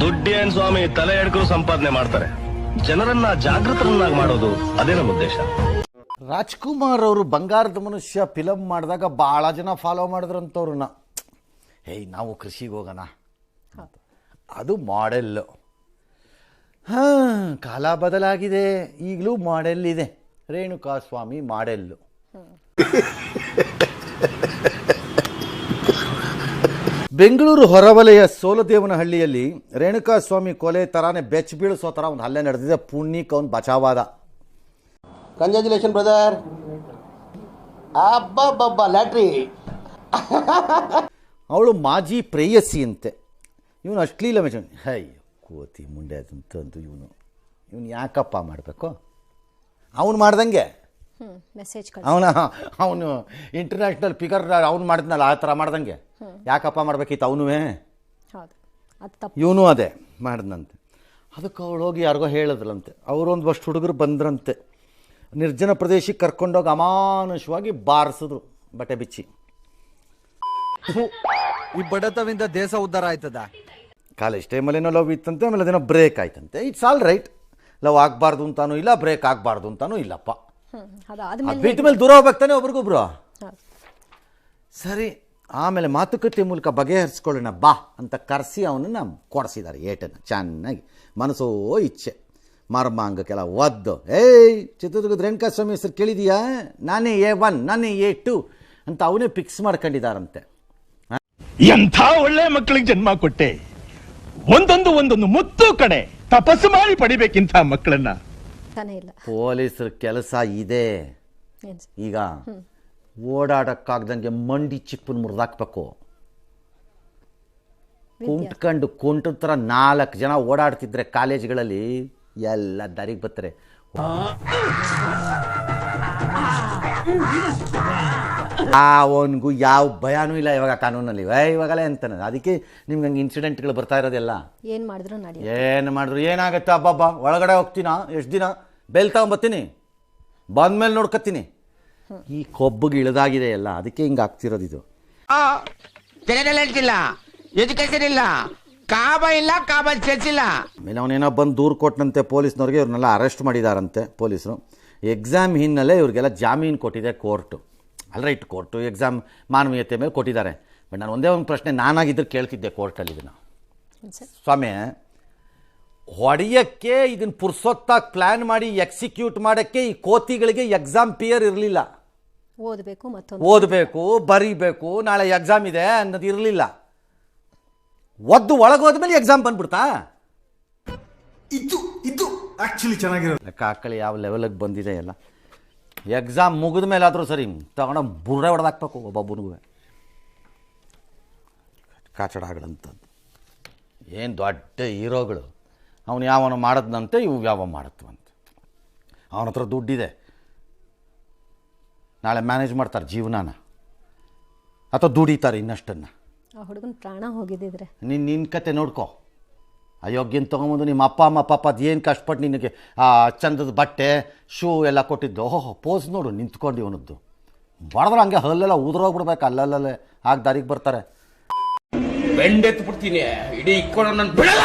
ದುಡ್ಡೇನ್ ಸ್ವಾಮಿ ತಲೆ ಎಡ್ಕರು ಸಂಪಾದನೆ ಮಾಡ್ತಾರೆ. ಜನರನ್ನ ಜಾಗೃತರನ್ನಾಗಿ ಮಾಡೋದು ಅದೇ ನಮ್ಮ ಉದ್ದೇಶ. ರಾಜ್ಕುಮಾರ್ ಅವರು ಬಂಗಾರದ ಮನುಷ್ಯ ಫಿಲಮ್ ಮಾಡಿದಾಗ ಭಾಳ ಜನ ಫಾಲೋ ಮಾಡಿದ್ರಂತವ್ರನ್ನ ಹೇಯ್ ನಾವು ಕೃಷಿಗೆ ಹೋಗೋಣ. ಅದು ಮಾಡೆಲ್ಲು ಹಾಂ ಕಾಲ ಬದಲಾಗಿದೆ. ಈಗಲೂ ಮಾಡೆಲ್ ಇದೆ. ರೇಣುಕಾ ಸ್ವಾಮಿ ಮಾಡೆಲ್ಲು ಬೆಂಗಳೂರು ಹೊರವಲಯ ಸೋಲದೇವನಹಳ್ಳಿಯಲ್ಲಿ ರೇಣುಕಾ ಸ್ವಾಮಿ ಕೊಲೆ ತರಾನೇ ಬೆಚ್ಚ ಬೀಳಿಸೋ ಥರ ಒಂದು ಹಲ್ಲೆ ನಡೆದಿದೆ. ಪುಣ್ಯಕ್ಕೆ ಅವ್ನು ಬಚಾವಾದ. ಕಂಗ್ರ್ಯಾಚುಲೇಷನ್ ಬ್ರದರ್ ಅಬ್ಬಬ್ಬಬ್ಬ ಲ್ಯಾಟ್ರಿ ಅವಳು ಮಾಜಿ ಪ್ರೇಯಸಿ ಅಂತೆ ಇವನು ಅಶ್ಲೀಲ ಮೇಜನ್ ಹೈ ಕೋತಿ ಮುಂಡೆ ಅದಂತ ಅಂತೂ ಇವನು. ಇವನು ಯಾಕಪ್ಪ ಮಾಡಬೇಕು? ಅವನು ಮಾಡ್ದಂಗೆ? ಅವನ ಅವನು ಇಂಟರ್ನ್ಯಾಷನಲ್ ಫಿಗರ್ ಅವ್ನು ಮಾಡಿದ್ನಲ್ಲ ಆ ಥರ ಮಾಡ್ದಂಗೆ. ಯಾಕಪ್ಪ ಮಾಡ್ಬೇಕಿತ್ತು ಅವನು ಹೌದು. ಅದು ತಪ್ಪು. ಇವನು ಅದೇ ಮಾಡಿದ್ನಂತೆ. ಅದಕ್ಕೆ ಅವಳು ಹೋಗಿ ಯಾರಿಗೋ ಹೇಳಿದ್ರಂತೆ ಅವರು ಒಂದು ಅಷ್ಟು ಹುಡುಗರು ಬಂದ್ರಂತೆ. ನಿರ್ಜನ ಪ್ರದೇಶಕ್ಕೆ ಕರ್ಕೊಂಡೋಗಿ ಅಮಾನುಷವಾಗಿ ಬಾರಿಸಿದ್ರು ಬಟ್ಟೆ ಬಿಚ್ಚಿ. ಈ ಬಡತವಿಂದ ದೇಶ ಉದ್ಧಾರ ಆಯ್ತದ? ಕಾಲೇಜ್ ಟೈಮಲ್ಲೇನೋ ಲವ್ ಇತ್ತಂತೆ ಆಮೇಲೆ ಅದೇನೋ ಬ್ರೇಕ್ ಆಯ್ತಂತೆ. ಇಟ್ಸ್ ಆಲ್ ರೈಟ್ ಲವ್ ಆಗಬಾರ್ದು ಅಂತಾನೂ ಇಲ್ಲ ಬ್ರೇಕ್ ಆಗಬಾರ್ದು ಅಂತಾನೂ ಇಲ್ಲಪ್ಪ. ಬಿಟ್ಟ ಮೇಲೆ ದೂರ ಹೋಗ್ಬೇಕಾನೆ ಒಬ್ರಿಗೊಬ್ರು. ಸರಿ ಆಮೇಲೆ ಮಾತುಕತೆ ಮೂಲಕ ಬಗೆಹರಿಸ್ಕೊಳ್ಳೋಣ ಬಾ ಅಂತ ಕರೆಸಿ ಅವನನ್ನು ಕೊಡಿಸಿದ್ದಾರೆ ಏಟನ್ನು ಚೆನ್ನಾಗಿ. ಮನಸ್ಸೋ ಇಚ್ಛೆ. ಮರ್ಮಾಂಗಕ್ಕೆಲ್ಲ ಒದ್ದು. ಏಯ್ ಚಿತ್ರದುರ್ಗದ ರೇಣುಕಾ ಸ್ವಾಮಿ ಹೆಸರು ಕೇಳಿದೀಯಾ? ನಾನೇ ಎ ಒನ್ ನಾನೇ ಎ ಟು ಅಂತ ಅವನೇ ಫಿಕ್ಸ್ ಮಾಡ್ಕೊಂಡಿದ್ದಾರಂತೆ. ಎಂಥ ಒಳ್ಳೆ ಮಕ್ಕಳಿಗೆ ಜನ್ಮ ಕೊಟ್ಟೆ? ಒಂದೊಂದು ಒಂದೊಂದು ಮುತ್ತು ಕಡೆ ತಪಸ್ಸು ಮಾಡಿ ಪಡಿಬೇಕಿಂತ ಮಕ್ಕಳನ್ನ. ತಾನೇ ಇಲ್ಲ. ಪೊಲೀಸರ ಕೆಲಸ ಇದೆ. ಏನ್ ಸರ್? ಈಗ ಓಡಾಡಕ್ಕಾಗ್ದಂಗೆ ಮಂಡಿ ಚಿಪ್ಪನ್ನು ಮುರಿದಾಕ್ಬೇಕು. ಕುಂಟ್ಕೊಂಡು ಕುಂಟ ಥರ ನಾಲ್ಕು ಜನ ಓಡಾಡ್ತಿದ್ರೆ ಕಾಲೇಜ್ಗಳಲ್ಲಿ ಎಲ್ಲ ದಾರಿಗೆ ಬರ್ತಾರೆ. ಅವನಿಗೂ ಯಾವ ಭಯನೂ ಇಲ್ಲ ಇವಾಗ ಕಾನೂನಲ್ಲಿ. ಏ ಇವಾಗಲೇ ಅಂತಾನೆ. ಅದಕ್ಕೆ ನಿಮ್ಗೆ ಹಂಗೆ ಇನ್ಸಿಡೆಂಟ್ಗಳು ಬರ್ತಾ ಇರೋದೆಲ್ಲ. ಏನು ಮಾಡಿದ್ರು ನಡಿ. ಏನು ಮಾಡಿದ್ರು? ಏನಾಗುತ್ತೆ? ಅಬ್ಬಬ್ಬ ಒಳಗಡೆ ಹೋಗ್ತೀನಾ? ಎಷ್ಟು ದಿನ? ಬೆಲ್ ತಗೊಂಬತ್ತೀನಿ. ಬಂದ್ಮೇಲೆ ನೋಡ್ಕೊತೀನಿ ಈ ಕೊಬ್ಬಗೆ ಇಳಿದಾಗಿದೆ ಎಲ್ಲ ಅದಕ್ಕೆ ಹಿಂಗೆ ಆಗ್ತಿರೋದು ಇದು. ಇಲ್ಲ ಎಜುಕೇಶನ್ ಇಲ್ಲ ಕಾಬ ಇಲ್ಲ ಕಾಬ ಚರ್ಚಿಲ್ಲ ಆಮೇಲೆ ಅವನೇನೋ ಬಂದು ದೂರು ಕೊಟ್ಟನಂತೆ ಪೊಲೀಸ್ನವ್ರಿಗೆ ಇವ್ರನ್ನೆಲ್ಲ ಅರೆಸ್ಟ್ ಮಾಡಿದಾರಂತೆ ಪೊಲೀಸರು. ಎಕ್ಸಾಮ್ ಹಿನ್ನೆಲೆ ಇವ್ರಿಗೆಲ್ಲ ಜಾಮೀನು ಕೊಟ್ಟಿದೆ ಕೋರ್ಟು ಅಲ್ರೈಟ್ ಕೋರ್ಟು ಎಕ್ಸಾಮ್ ಮಾನವೀಯತೆ ಮೇಲೆ ಕೊಟ್ಟಿದ್ದಾರೆ. ಬಟ್ ನಾನು ಒಂದೇ ಒಂದು ಪ್ರಶ್ನೆ ನಾನಾಗಿದ್ದರೆ ಕೇಳ್ತಿದ್ದೆ ಕೋರ್ಟಲ್ಲಿ ಇದನ್ನು. ಸರ್? ಸ್ವಾಮಿ ಹೊಡೆಯಕ್ಕೆ ಇದನ್ನು ಪುರ್ಸೊತ್ತಾಗಿ ಪ್ಲ್ಯಾನ್ ಮಾಡಿ ಎಕ್ಸಿಕ್ಯೂಟ್ ಮಾಡೋಕ್ಕೆ ಈ ಕೋತಿಗಳಿಗೆ ಎಕ್ಸಾಮ್ ಪಿಯರ್ ಇರಲಿಲ್ಲ. ಓದಬೇಕು ಮತ್ತೊಂದು ಓದಬೇಕು ಬರೀಬೇಕು ನಾಳೆ ಎಕ್ಸಾಮ್ ಇದೆ ಅನ್ನೋದು ಇರಲಿಲ್ಲ. ಒದ್ದು ಒಳಗೆ ಹೋದ್ಮೇಲೆ ಎಕ್ಸಾಮ್ ಬಂದ್ಬಿಡ್ತಾ? ಇದು ಇದು ಆ್ಯಕ್ಚುಲಿ ಚೆನ್ನಾಗಿರೋ ಲೆಕ್ಕ ಆಕಳಿ ಯಾವ ಲೆವೆಲಿಗೆ ಬಂದಿದೆ ಎಲ್ಲ. ಎಕ್ಸಾಮ್ ಮುಗಿದ ಮೇಲೆ ಆದರೂ ಸರಿ ತಗೊಂಡ ಬುರ್ಡೆ ಹೊಡೆದಾಕ್ಬೇಕು ಒಬ್ಬೊಬ್ಬನಿಗೂ ಕಾಚಡಗಳಂಥದ್ದು ಏನು ದೊಡ್ಡ ಹೀರೋಗಳು. ಅವನು ಯಾವನು ಮಾಡದ್ನಂತೆ ಇವು ಯಾವ ಮಾಡತ್ವಂತೆ. ಅವನ ಹತ್ರ ದುಡ್ಡಿದೆ. ನಾಳೆ ಮ್ಯಾನೇಜ್ ಮಾಡ್ತಾರೆ ಜೀವನಾನ. ಅಥವಾ ದುಡಿತಾರೆ ಇನ್ನಷ್ಟನ್ನು. ಆ ಹುಡುಗನ ಪ್ರಾಣ ಹೋಗಿದ್ದಿದ್ರೆ. ನೀನು ನಿನ್ನ ಕತೆ ನೋಡ್ಕೊ. ಅಯೋಗ್ಯನ ತೊಗೊಂಬಂದು ನಿಮ್ಮ ಅಪ್ಪ ಅಮ್ಮ ಪಾಪ ಅದು ಏನು ಕಷ್ಟಪಟ್ಟು ನಿನಗೆ ಆ ಚಂದದ ಬಟ್ಟೆ ಶೂ ಎಲ್ಲ ಕೊಟ್ಟಿದ್ದು. ಓಹೋ ಪೋಸ್ ನೋಡು ನಿಂತ್ಕೊಂಡು ಇವನದ್ದು ಬಡದ್ರೆ ಹಂಗೆ ಹಲ್ಲೆಲ್ಲ ಉದುರೋಗ್ಬಿಡ್ಬೇಕು ಅಲ್ಲಲ್ಲೇ ಆಗ ದಾರಿಗೆ ಬರ್ತಾರೆ. ಬೆಂಡೆತ್ತು ಬಿಡ್ತೀನಿ ಇಡೀ ಇಕ್ಕೊಂಡು ನನ್ನ ಬಿಡಲ್ಲ!